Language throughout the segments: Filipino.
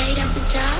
Afraid of the dark?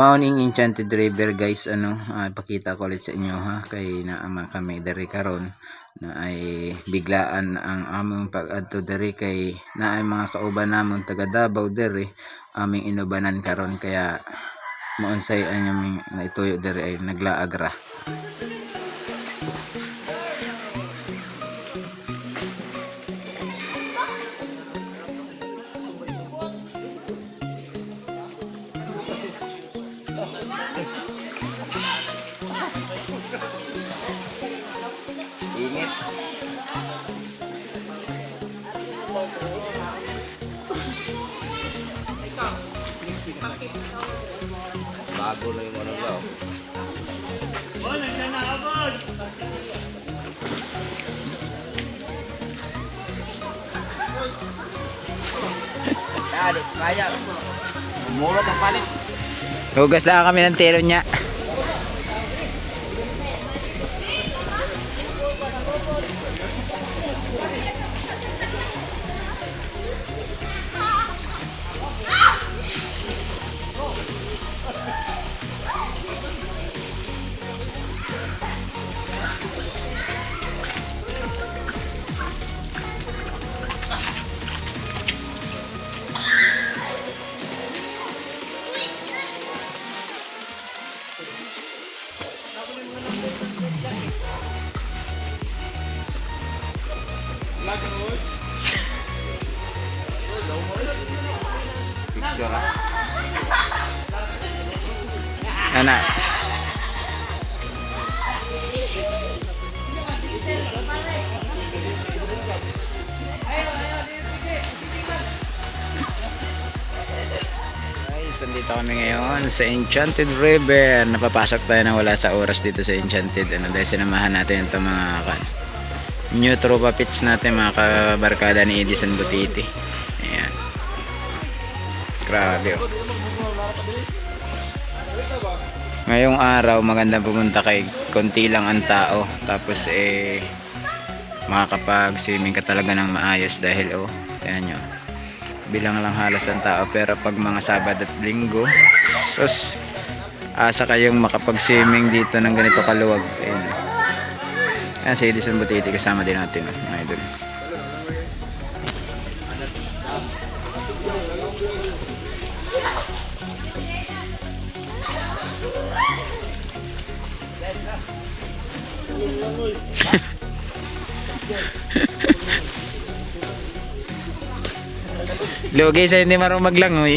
Morning Enchanted River guys ano ah, pakita ko ulit sa inyo ha kay naama kami diri karon na ay biglaan ang among pag-adto diri kay na ay mga kauban namon taga Davao diri aming inubanan karon. Kaya maunsay anyong naituyo diri ay naglaagra init bago na yung ano daw. Mura ka palit. hugas lang kami ng telo niya Picture ah. ana Guys, nandito kami ngayon sa Enchanted River. Napapasok tayo na wala sa oras dito sa Enchanted. Ano, dahil sinamahan natin itong mga kan, new tropa pits natin, mga kabarkada ni Edison Butiti. Ayan. Grabe oh. Ngayong araw, magandang pumunta kay konti lang ang tao. Tapos eh, makakapag-swimming ka talaga ng maayos dahil oh, tingnan nyo. Bilang lang halos ang tao. Pero pag mga Sabado at Linggo, sus, asa kayong makapag-swimming dito ng ganito kaluwag. Ayun. Ayan si Edison Butiti kasama din natin, mga idol. Lugi sa hindi marunong maglangoy.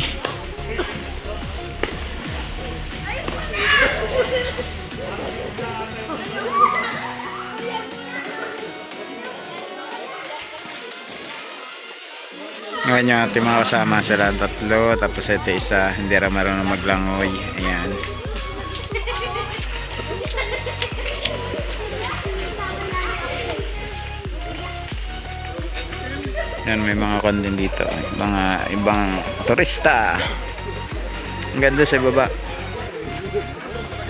Ngayon yung ating mga kasama sila tatlo tapos ito isa hindi rin marunong maglangoy. Ayan. Yan may mga kondin dito. Mga ibang turista. Ang ganda sa baba.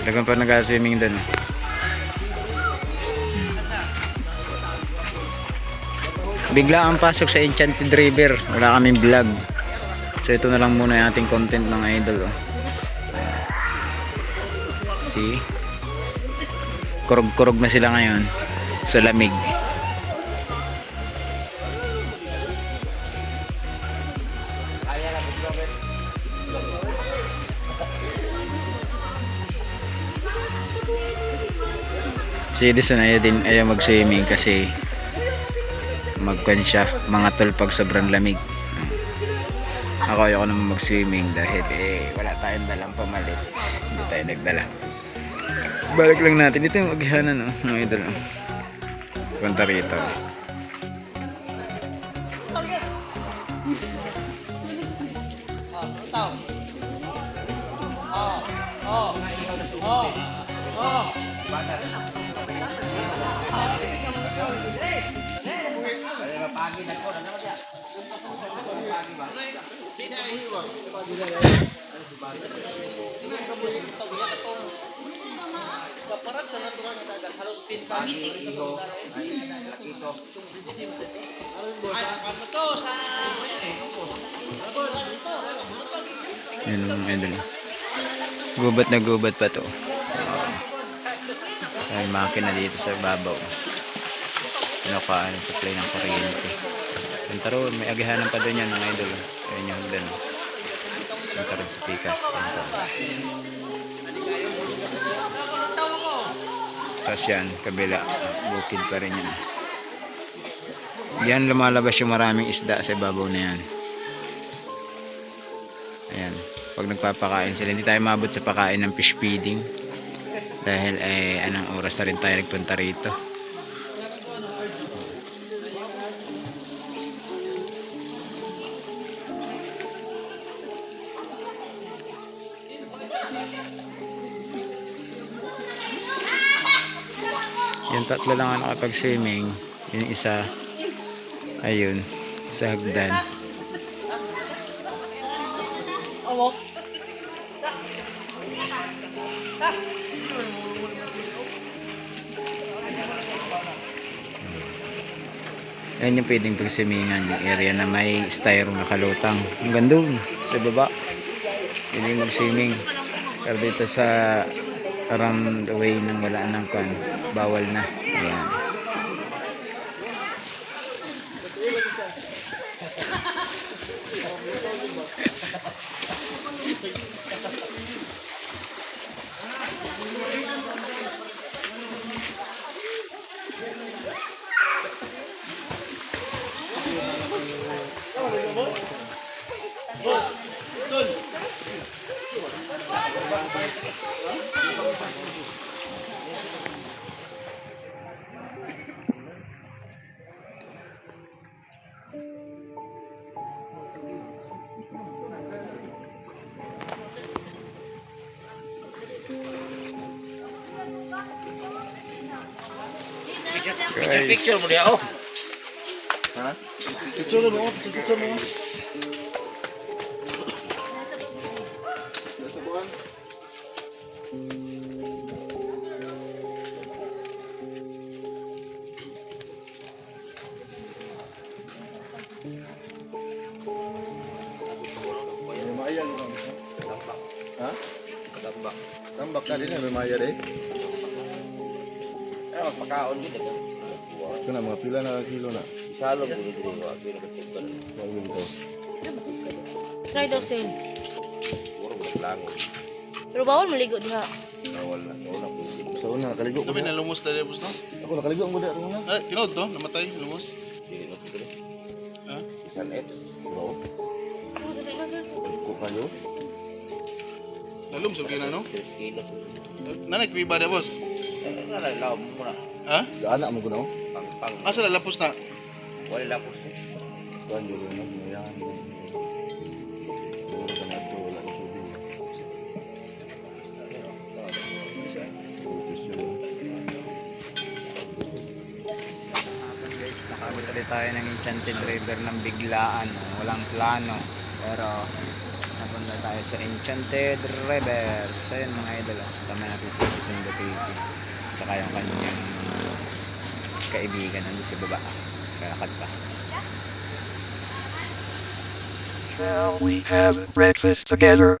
Lagang pa nag-swimming doon. Bigla ang pasok sa Enchanted River. Wala kaming vlog. So ito na lang muna yung ating content mga idol. Oh. See? Kurog-kurog na sila ngayon sa lamig. Si Edison ayaw din ayaw mag-swimming kasi magkwan siya mga tol pag sobrang lamig. Ako ayoko naman mag-swimming dahil eh, wala tayong dalang pamalit. Hindi tayo nagdala. Balik lang natin. Ito yung aghanan, no? Mga idol, no? Punta rito. Yun ang mga idol. Gubat na gubat pa to. May makina dito sa babaw. Pinukaan sa play ng kuryente. Punta roon, may agahanan pa doon yan mga idol. Kaya yung hagdan. Punta roon sa pikas. Tapos yan, kabila. Bukid pa rin yan. Yan lumalabas yung maraming isda sa babaw na yan. Ayan. Pag nagpapakain sila, hindi tayo mabot sa pakain ng fish feeding. Dahil eh, anong oras na rin tayo nagpunta rito. Yung tatlo lang ang nakapag-swimming. Yung isa, ayun, sa hagdan. Yan yung pwedeng pagsimingan yung area na may styro na kalutang. Hanggang doon, sa baba. Pwedeng mag-swimming. Pero dito sa around the way ng wala ng kan, bawal na. Ayan. Picture mo diya oh. Ha? Picture mo, picture mo. Tambak ka din eh, lumayan eh. Eh, pagkaon dito. Ito na, mga pila na kilo na. Salong dito dito. Wag din ko check ko. Try daw sale. Puro lang. Pero bawal maligo diha. Bawal na. Wala ko. Sa una, nakaligo ko Kami na. na lumos na rin, boss, no? Ako nakaligo ang guda rin na. Ah, kinood to? Namatay, lumos? Dili no dito. Ha? San et. Bro, ko kayo. Nalum, sabi na, no? 3 kilo. Nanay, kumiba na, boss. Wala laom mo na. Ha? Gaanak mo ko na. Pang pang. Asa lalapos na? Wala lapos ni. Kuan dito na, mayan. Siguro ka na ito, wala tubig. Nakabot ulit tayo ng Enchanted River ng biglaan. Walang plano. Pero tayo sa Enchanted River. So yun mga idol. oh. Kasama natin si Isundo TV. Tsaka yung kanyang kaibigan nandun sa baba. Kalakad pa. Shall we have breakfast together?